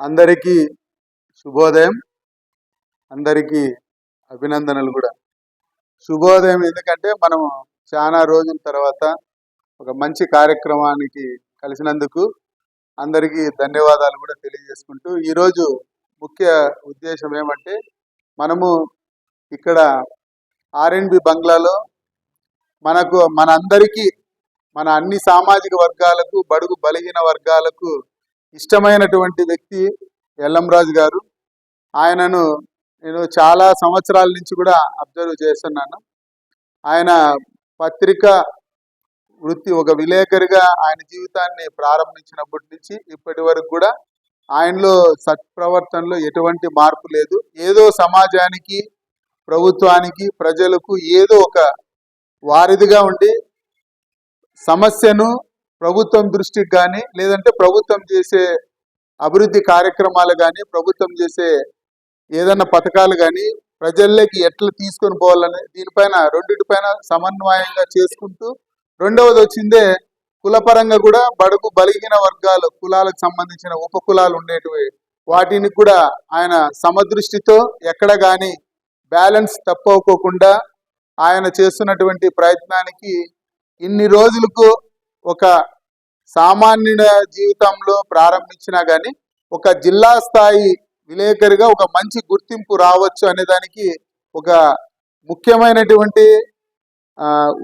అందరికీ శుభోదయం. అందరికీ అభినందనలు కూడా. శుభోదయం ఎందుకంటే మనం చాలా రోజుల తర్వాత ఒక మంచి కార్యక్రమానికి కలిసినందుకు అందరికీ ధన్యవాదాలు కూడా తెలియజేసుకుంటూ ఈరోజు ముఖ్య ఉద్దేశం ఏమంటే మనము ఇక్కడ ఆర్ఎండ్బి బంగ్లాలో మనకు మనందరికీ మన అన్ని సామాజిక వర్గాలకు బడుగు బలహీన వర్గాలకు ఇష్టమైనటువంటి వ్యక్తి ఎల్లంరాజు గారు. ఆయనను నేను చాలా సంవత్సరాల నుంచి కూడా అబ్జర్వ్ చేస్తున్నాను. ఆయన పత్రిక వృత్తి ఒక విలేకరిగా ఆయన జీవితాన్ని ప్రారంభించినప్పటి నుంచి ఇప్పటి వరకు కూడా ఆయనలో సత్ప్రవర్తనలో ఎటువంటి మార్పు లేదు. ఏదో సమాజానికి ప్రభుత్వానికి ప్రజలకు ఏదో ఒక వారిదిగా ఉండి సమస్యను ప్రభుత్వం దృష్టికి కానీ లేదంటే ప్రభుత్వం చేసే అభివృద్ధి కార్యక్రమాలు కానీ ప్రభుత్వం చేసే ఏదైనా పథకాలు కానీ ప్రజల్లోకి ఎట్లా తీసుకొని పోవాలని దీనిపైన రెండింటిపైన సమన్వయంగా చేసుకుంటూ రెండవది వచ్చిందే కులపరంగా కూడా బడుగు బలిగిన వర్గాలు కులాలకు సంబంధించిన ఉప కులాలు ఉండేటివి వాటిని కూడా ఆయన సమదృష్టితో ఎక్కడ కానీ బ్యాలెన్స్ తప్పవుకోకుండా ఆయన చేస్తున్నటువంటి ప్రయత్నానికి ఇన్ని రోజులకు ఒక సామాన్యుడ జీవితంలో ప్రారంభించినా కానీ ఒక జిల్లా స్థాయి విలేకరిగా ఒక మంచి గుర్తింపు రావచ్చు అనే దానికి ఒక ముఖ్యమైనటువంటి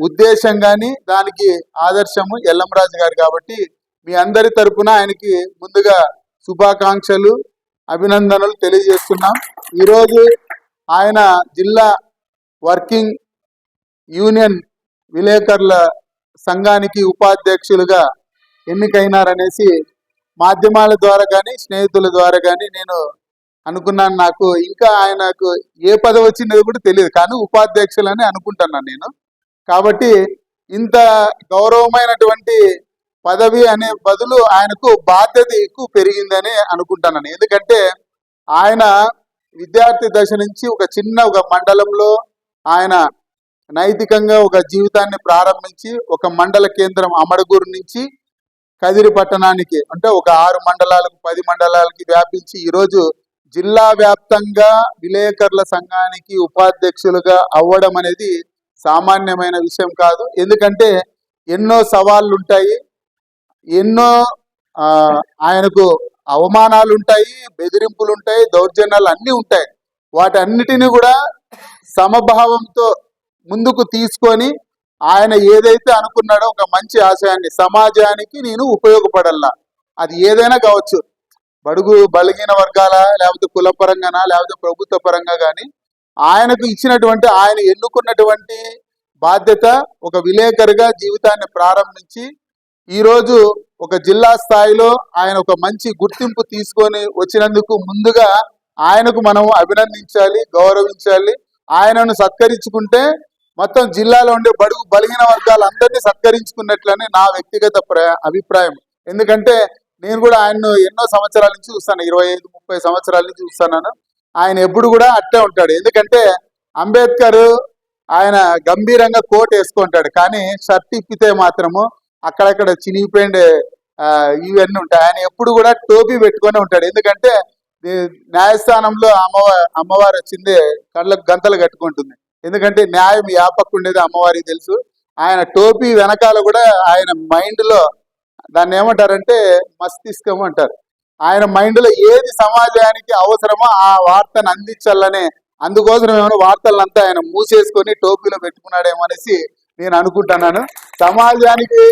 ఉద్దేశం కానీ దానికి ఆదర్శము ఎల్లంరాజు గారు కాబట్టి మీ అందరి తరపున ఆయనకి ముందుగా శుభాకాంక్షలు అభినందనలు తెలియజేస్తున్నాం. ఈరోజు ఆయన జిల్లా వర్కింగ్ యూనియన్ విలేకరుల సంఘానికి ఉపాధ్యక్షులుగా ఎన్నికైనారనేసి మాధ్యమాల ద్వారా కానీ స్నేహితుల ద్వారా కానీ నేను అనుకున్నాను. నాకు ఇంకా ఆయనకు ఏ పదవి వచ్చిందో కూడా తెలియదు. కానీ ఉపాధ్యక్షులని అనుకుంటున్నాను నేను. కాబట్టి ఇంత గౌరవమైనటువంటి పదవి అనే బదులు ఆయనకు బాధ్యత ఎక్కువ పెరిగిందని అనుకుంటున్నాను ఎందుకంటే ఆయన విద్యార్థి దశ నుంచి ఒక చిన్న ఒక మండలంలో ఆయన నైతికంగా ఒక జీవితాన్ని ప్రారంభించి ఒక మండల కేంద్రం అమడగూరు నుంచి కదిరి పట్టణానికి అంటే ఒక ఆరు మండలాలకు పది మండలాలకి వ్యాపించి ఈరోజు జిల్లా వ్యాప్తంగా విలేకరుల సంఘానికి ఉపాధ్యక్షులుగా అవ్వడం అనేది సామాన్యమైన విషయం కాదు. ఎందుకంటే ఎన్నో సవాళ్ళు ఉంటాయి ఎన్నో ఆయనకు అవమానాలు ఉంటాయి బెదిరింపులు ఉంటాయి దౌర్జన్యాలు అన్నీ ఉంటాయి. వాటన్నిటిని కూడా సమభావంతో ముందుకు తీసుకొని ఆయన ఏదైతే అనుకున్నాడో ఒక మంచి ఆశయాన్ని సమాజానికి నేను ఉపయోగపడల్లా. అది ఏదైనా కావచ్చు. బడుగు బలిగిన వర్గాల లేకపోతే కులపరంగానా లేకపోతే ప్రభుత్వ పరంగా కానీ ఆయనకు ఇచ్చినటువంటి ఆయన ఎన్నుకున్నటువంటి బాధ్యత ఒక విలేకరుగా జీవితాన్ని ప్రారంభించి ఈరోజు ఒక జిల్లా స్థాయిలో ఆయన ఒక మంచి గుర్తింపు తీసుకొని వచ్చినందుకు ముందుగా ఆయనకు మనం అభినందించాలి గౌరవించాలి. ఆయనను సత్కరించుకుంటే మొత్తం జిల్లాలో ఉండే బడుగు బలిగిన వర్గాలందరినీ సత్కరించుకున్నట్లని నా వ్యక్తిగత అభిప్రాయం. ఎందుకంటే నేను కూడా ఆయన్ను ఎన్నో సంవత్సరాల నుంచి చూస్తాను ఇరవై ఐదు ముప్పై సంవత్సరాల నుంచి చూస్తున్నాను ఆయన ఎప్పుడు కూడా అట్టే ఉంటాడు. ఎందుకంటే అంబేద్కర్ ఆయన గంభీరంగా కోట్ వేసుకుంటాడు. కానీ షర్ట్ ఇప్పితే మాత్రము అక్కడక్కడ చినిగిపోయిండే ఇవన్నీ ఉంటాయి. ఆయన ఎప్పుడు కూడా టోపీ పెట్టుకొని ఉంటాడు. ఎందుకంటే న్యాయస్థానంలో అమ్మవారు అమ్మవారు వచ్చింది కళ్ళకు గంతలు కట్టుకుంటుంది. ఎందుకంటే న్యాయం ఉండేది అమ్మవారికి తెలుసు. ఆయన టోపీ వెనకాల కూడా ఆయన మైండ్లో దాన్ని ఏమంటారంటే మస్తిష్కం అంటారు. ఆయన మైండ్లో ఏది సమాజానికి అవసరమో ఆ వార్తను అందించాలనే అందుకోసం ఏమైనా వార్తలంతా ఆయన మూసేసుకొని టోపీలో పెట్టుకున్నాడేమో అనేసి నేను అనుకుంటున్నాను. సమాజానికి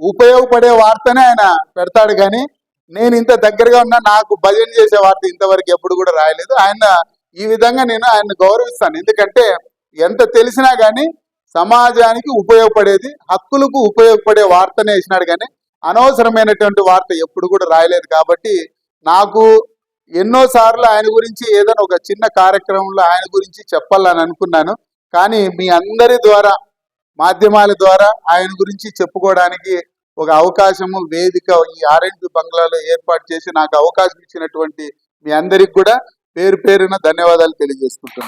ఉపయోగపడే వార్తనే ఆయన పెడతాడు కానీ నేను ఇంత దగ్గరగా ఉన్నా నాకు భజన చేసే వార్త ఇంతవరకు ఎప్పుడు కూడా రాయలేదు. ఆయన ఈ విధంగా నేను ఆయన గౌరవిస్తాను. ఎందుకంటే ఎంత తెలిసినా కానీ సమాజానికి ఉపయోగపడేది హక్కులకు ఉపయోగపడే వార్తనే వేసినాడు కానీ అనవసరమైనటువంటి వార్త ఎప్పుడు కూడా రాయలేదు కాబట్టి నాకు ఎన్నోసార్లు ఆయన గురించి ఏదైనా ఒక చిన్న కార్యక్రమంలో ఆయన గురించి చెప్పాలని అనుకున్నాను. కానీ మీ అందరి ద్వారా మాధ్యమాల ద్వారా ఆయన గురించి చెప్పుకోవడానికి ఒక అవకాశము వేదిక ఈ ఆర్ఎండ్బి బంగ్లాలో ఏర్పాటు చేసి నాకు అవకాశం ఇచ్చినటువంటి మీ అందరికి కూడా పేరు పేరున ధన్యవాదాలు తెలియజేసుకుంటున్నాను.